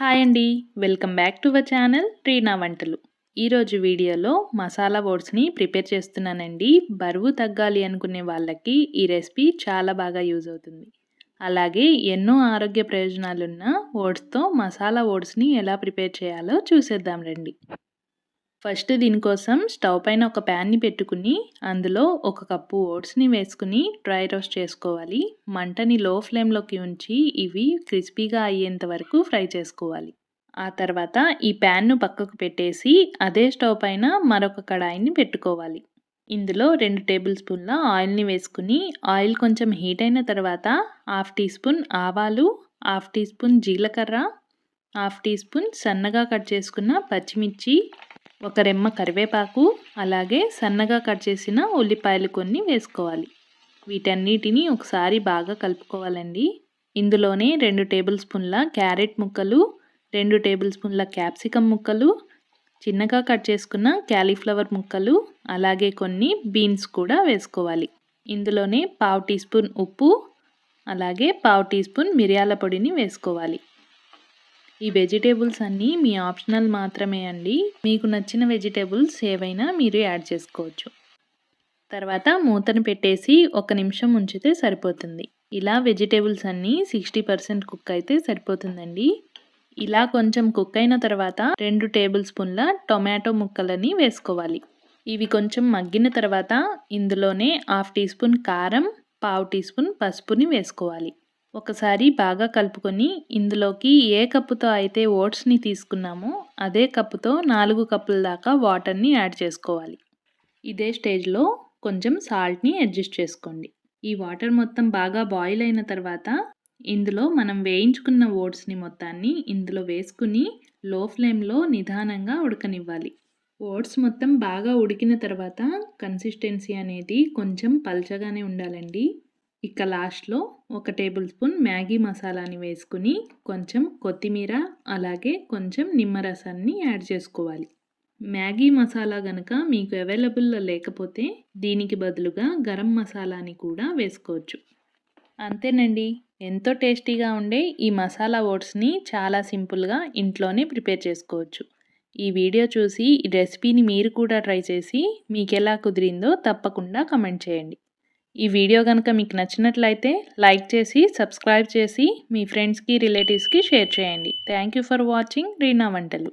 Hi అండి. Welcome back to our channel Reena వంటలు. ఈరోజు వీడియోలో మసాలా ఓట్స్ని ప్రిపేర్ చేస్తున్నానండి. బరువు తగ్గాలి అనుకునే వాళ్ళకి ఈ రెసిపీ చాలా బాగా యూజ్ అవుతుంది. అలాగే ఎన్నో ఆరోగ్య ప్రయోజనాలున్న ఓట్స్తో మసాలా ఓట్స్ని ఎలా ప్రిపేర్ చేయాలో చూసేద్దాం రండి. ఫస్ట్ దీనికోసం స్టవ్ పైన ఒక ప్యాన్ని పెట్టుకుని అందులో ఒక కప్పు ఓట్స్ని వేసుకుని డ్రై రోస్ట్ చేసుకోవాలి. మంటని లో ఫ్లేమ్లోకి ఉంచి ఇవి క్రిస్పీగా అయ్యేంత వరకు ఫ్రై చేసుకోవాలి. ఆ తర్వాత ఈ ప్యాన్ను పక్కకు పెట్టేసి అదే స్టవ్ పైన మరొక కడాయిని పెట్టుకోవాలి. ఇందులో రెండు టేబుల్ స్పూన్ల ఆయిల్ని వేసుకుని ఆయిల్ కొంచెం హీట్ అయిన తర్వాత హాఫ్ టీ స్పూన్ ఆవాలు హాఫ్ టీ స్పూన్ జీలకర్ర హాఫ్ టీ స్పూన్ సన్నగా కట్ చేసుకున్న పచ్చిమిర్చి ఒక రెమ్మ కరివేపాకు అలాగే సన్నగా కట్ చేసిన ఉల్లిపాయలు కొన్ని వేసుకోవాలి. వీటన్నిటిని ఒకసారి బాగా కలుపుకోవాలండి. ఇందులోనే రెండు టేబుల్ స్పూన్ల క్యారెట్ ముక్కలు రెండు టేబుల్ స్పూన్ల క్యాప్సికమ్ ముక్కలు చిన్నగా కట్ చేసుకున్న క్యాలీఫ్లవర్ ముక్కలు అలాగే కొన్ని బీన్స్ కూడా వేసుకోవాలి. ఇందులోనే పావు టీ స్పూన్ ఉప్పు అలాగే పావు టీ స్పూన్ మిరియాల పొడిని వేసుకోవాలి. ఈ వెజిటేబుల్స్ అన్నీ మీ ఆప్షనల్ మాత్రమే అండి. మీకు నచ్చిన వెజిటేబుల్స్ ఏవైనా మీరు యాడ్ చేసుకోవచ్చు. తర్వాత మూతను పెట్టేసి ఒక నిమిషం ఉంచితే సరిపోతుంది. ఇలా వెజిటేబుల్స్ అన్నీ సిక్స్టీ పర్సెంట్ కుక్ అయితే సరిపోతుందండి. ఇలా కొంచెం కుక్ అయిన తర్వాత రెండు టేబుల్ స్పూన్ల టొమాటో ముక్కలని వేసుకోవాలి. ఇవి కొంచెం మగ్గిన తర్వాత ఇందులోనే హాఫ్ టీ స్పూన్ కారం పావు టీ స్పూన్ పసుపుని వేసుకోవాలి. ఒకసారి బాగా కలుపుకొని ఇందులోకి ఏ కప్పుతో అయితే ఓట్స్ని తీసుకున్నామో అదే కప్పుతో నాలుగు కప్పుల దాకా వాటర్ని యాడ్ చేసుకోవాలి. ఇదే స్టేజ్లో కొంచెం సాల్ట్ని అడ్జస్ట్ చేసుకోండి. ఈ వాటర్ మొత్తం బాగా బాయిల్ అయిన తర్వాత ఇందులో మనం వేయించుకున్న ఓట్స్ని మొత్తాన్ని ఇందులో వేసుకుని లో ఫ్లేమ్లో నిదానంగా ఉడకనివ్వాలి. ఓట్స్ మొత్తం బాగా ఉడికిన తర్వాత కన్సిస్టెన్సీ అనేది కొంచెం పల్చగానే ఉండాలండి. ఇక లాస్ట్లో ఒక టేబుల్ స్పూన్ మ్యాగీ మసాలాని వేసుకుని కొంచెం కొత్తిమీర అలాగే కొంచెం నిమ్మరసాన్ని యాడ్ చేసుకోవాలి. మ్యాగీ మసాలా కనుక మీకు అవైలబుల్లో లేకపోతే దీనికి బదులుగా గరం మసాలాని కూడా వేసుకోవచ్చు. అంతేనండి. ఎంతో టేస్టీగా ఉండే ఈ మసాలా ఓట్స్ని చాలా సింపుల్గా ఇంట్లోనే ప్రిపేర్ చేసుకోవచ్చు. ఈ వీడియో చూసి ఈ రెసిపీని మీరు కూడా ట్రై చేసి మీకు ఎలా కుదిరిందో తప్పకుండా కమెంట్ చేయండి. ఈ వీడియో కనుక మీకు నచ్చినట్లయితే లైక్ చేసి సబ్స్క్రైబ్ చేసి మీ ఫ్రెండ్స్కి రిలేటివ్స్కి షేర్ చేయండి. Thank you for watching Reena వంటలు.